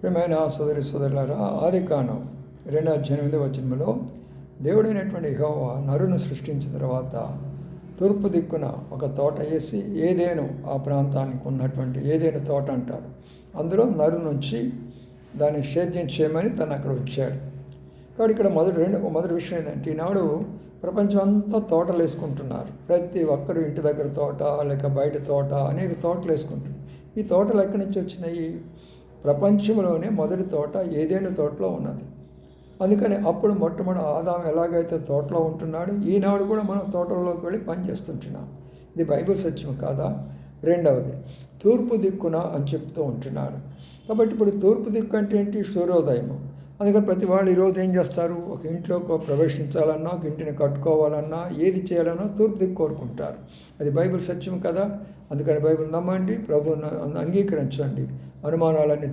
ప్రియమైన సోదరి సోదరులారా ఆది కాండం రెండో ఎనిమిది వచనంలో దేవుడైనటువంటి హోవా నరును సృష్టించిన తర్వాత తూర్పు దిక్కున ఒక తోట వేసి ఏదేను ఆ ప్రాంతానికి ఉన్నటువంటి ఏదేను తోట అంటారు. అందులో నరు నుంచి దాన్ని సేద్యం చేయమని తను అక్కడ వచ్చాడు కాబట్టి ఇక్కడ మొదటి రెండు మొదటి విషయం ఏంటంటే ఈనాడు ప్రపంచం అంతా తోటలు వేసుకుంటున్నారు. ప్రతి ఒక్కరు ఇంటి దగ్గర తోట లేక బయట తోట అనేక తోటలు వేసుకుంటున్నారు. ఈ తోటలు ఎక్కడి నుంచి వచ్చినాయి? ప్రపంచంలోనే మొదటి తోట ఏదైనా తోటలో ఉన్నది. అందుకని అప్పుడు మొట్టమొదటి ఆదాం ఎలాగైతే తోటలో ఉంటున్నాడు ఈనాడు కూడా మనం తోటల్లోకి వెళ్ళి పని చేస్తుంటున్నాం. ఇది బైబిల్ సత్యం కాదా? రెండవది తూర్పు దిక్కున అని చెప్తూ ఉంటున్నాడు. కాబట్టి ఇప్పుడు తూర్పు దిక్కు అంటే ఏంటి? సూర్యోదయం అందుకని ప్రతి వాళ్ళు ఈరోజు ఏం చేస్తారు? ఒక ఇంట్లోకి ప్రవేశించాలన్నా ఒక ఇంటిని కట్టుకోవాలన్నా ఏది చేయాలన్నా తూర్పు దిక్కు కోరుకుంటారు. అది బైబిల్ సత్యం కదా? అందుకని బైబిల్ నమ్మండి ప్రభువును అంగీకరించండి. అనుమానాలన్నీ